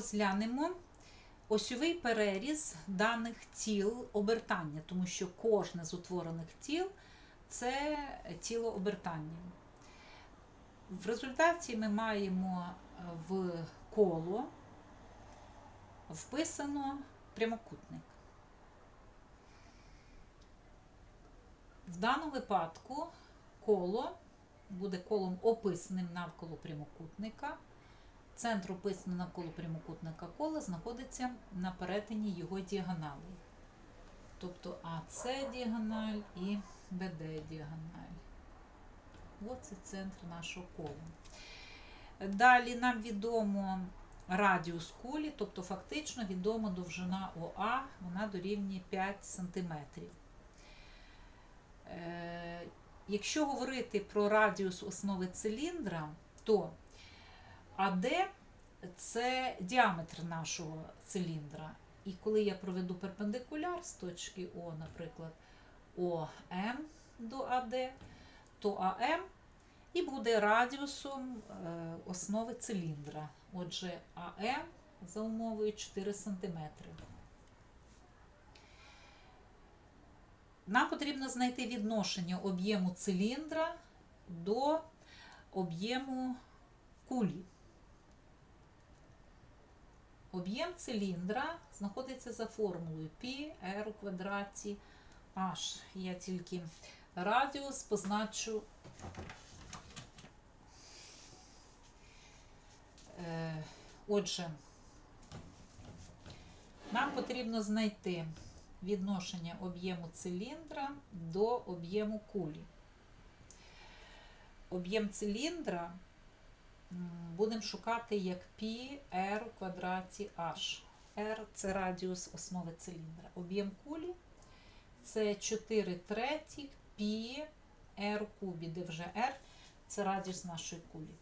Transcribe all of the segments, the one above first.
розглянемо осьовий переріз даних тіл обертання, тому що кожне з утворених тіл це тіло обертання. В результаті ми маємо е, в коло вписано прямокутник. В даному випадку коло буде колом описаним навколо прямокутника. Центр описаний навколо прямокутника кола знаходиться на перетині його діагоналей. Тобто АС діагональ і БД діагональ. Оце центр нашого кола. Далі нам відомо радіус кулі, тобто фактично відома довжина ОА, вона дорівнює 5 см. Е, Якщо говорити про радіус основи циліндра, то АД це діаметр нашого циліндра. І коли я проведу перпендикуляр з точки О, наприклад, ОМ до АД, то АМ і буде радіусом е, основи циліндра. Отже, АМ за умовою 4 см. Нам потрібно знайти відношення об'єму циліндра до об'єму кулі. Об'єм циліндра знаходиться за формулою π r у квадраті h. Я тільки радіус позначу. Е, Отже, нам потрібно знайти відношення об'єму циліндра до об'єму кулі. Об'єм циліндра будемо шукати як π r у квадраті h. r це радіус основи циліндра. Об'єм кулі це 4 третіх π r кубі, де вже r це радіус нашої кулі.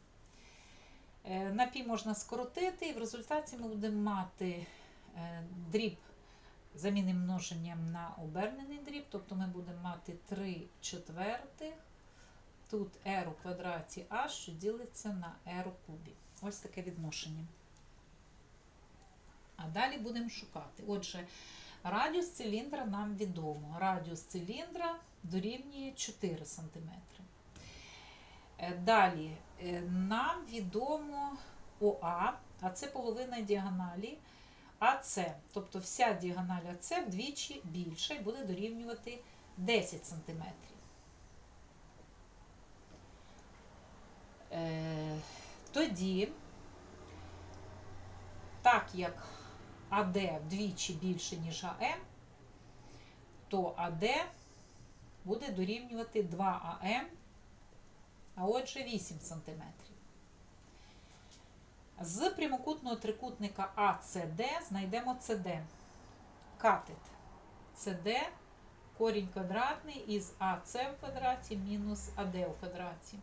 Е, На пі можна скоротити, і в результаті ми будемо мати е, дріб замінним множенням на обернений дріб, тобто ми будемо мати 3 четвертих. Тут r у квадраті h, що ділиться на r у кубі. Ось таке відношення. А далі будемо шукати. Отже, радіус циліндра нам відомо. Радіус циліндра дорівнює 4 см. Е, Далі е, нам відомо ОА, а це половина діагоналі АС. Тобто вся діагональ АС вдвічі більша і буде дорівнювати 10 см. Тоді, так як АД вдвічі більше, ніж АМ, то АД буде дорівнювати 2АМ, а отже 8 см. З прямокутного трикутника АЦД знайдемо ЦД. Катет. ЦД корінь квадратний із АЦ в квадраті мінус АД в квадраті.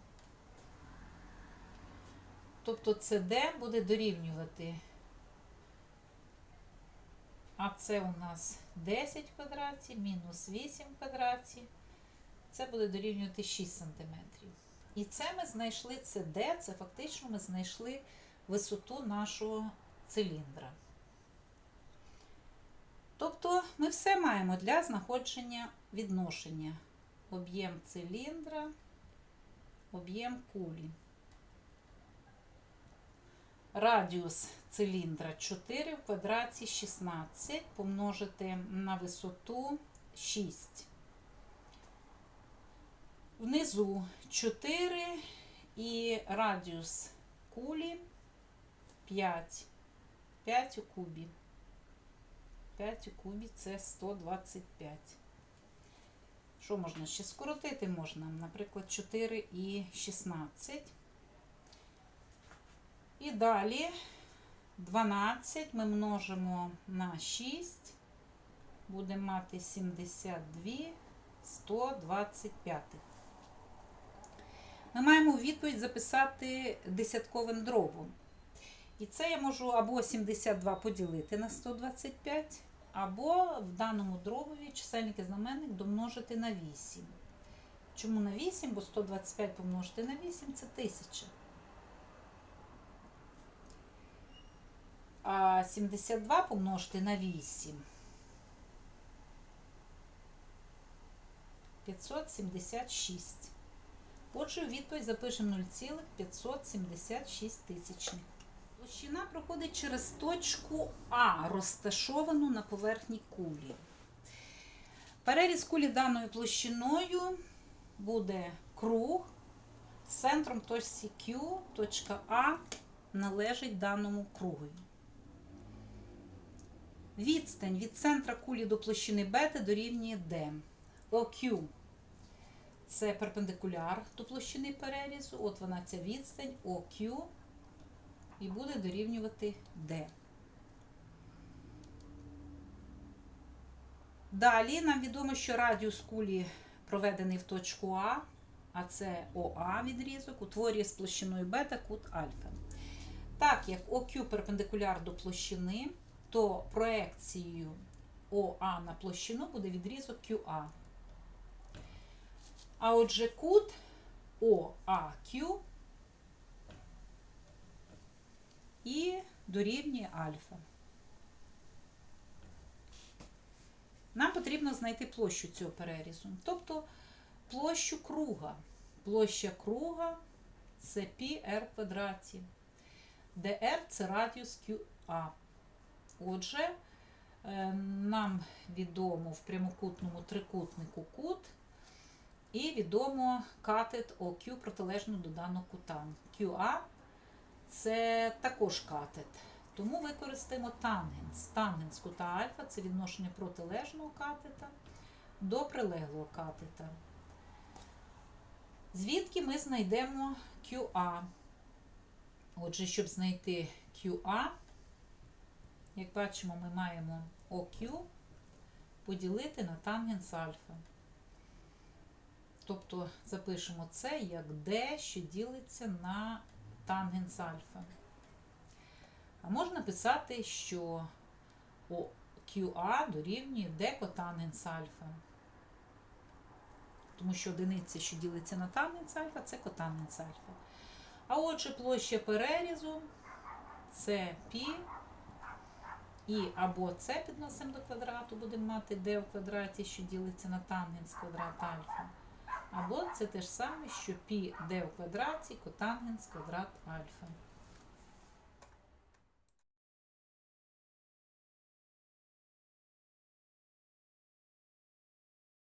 Тобто ЦД буде дорівнювати АЦ у нас 10 в квадраті, мінус 8 в квадраті. Це буде дорівнювати 6 см. І це ми знайшли ЦД, це фактично ми знайшли висоту нашого циліндра. Тобто ми все маємо для знаходження відношення. Об'єм циліндра, об'єм кулі. Радіус циліндра 4 в квадраті 16 помножити на висоту 6. Внизу 4 і радіус кулі 5. 5 у кубі. 5 у кубі це 125. Що можна ще скоротити? Можна, наприклад, 4 і 16. І далі 12 ми множимо на 6, будемо мати 72, 125. Ми маємо відповідь записати десятковим дробом. І це я можу або 72 поділити на 125, або в даному дробові чисельник знаменник домножити на 8. Чому на 8? Бо 125 помножити на 8 це 1000. А 72 помножити на 8. 576. Отже, у відповідь запишемо 0,576 тисячних. Площина проходить через точку А, розташовану на поверхні кулі. Переріз кулі даною площиною буде круг центром точці Q, точка А належить даному кругу. Відстань від центра кулі до площини бета дорівнює D. OQ це перпендикуляр до площини перерізу. От вона ця відстань OQ і буде дорівнювати D. Далі нам відомо, що радіус кулі проведений в точку А, а це ОА відрізок, утворює з площиною бета кут альфа. Так як ОQ перпендикуляр до площини, то проекцією ОА на площину буде відрізок QA. А отже, кут ОАQ і дорівнює альфа. Нам потрібно знайти площу цього перерізу. Тобто площу круга. Площа круга це πr квадраті, де r це радіус QA. Отже, е, нам відомо в прямокутному трикутнику кут, і відомо катет ОQ протилежно до даного кута. QA це також катет. Тому використаємо тангенс. Тангенс кута альфа це відношення протилежного катета до прилеглого катета. Звідки ми знайдемо QA? Отже, щоб знайти QA, як бачимо, ми маємо OQ поділити на тангенс альфа. Тобто запишемо це як D, що ділиться на тангенс альфа. А можна писати, що QA дорівнює D котангенс альфа. Тому що одиниця, що ділиться на тангенс альфа, це котангенс альфа. А отже, площа перерізу це π. І або це підносимо до квадрату, будемо мати d в квадраті, що ділиться на тангенс квадрат альфа. Або це те ж саме, що π d в квадраті котангенс квадрат альфа.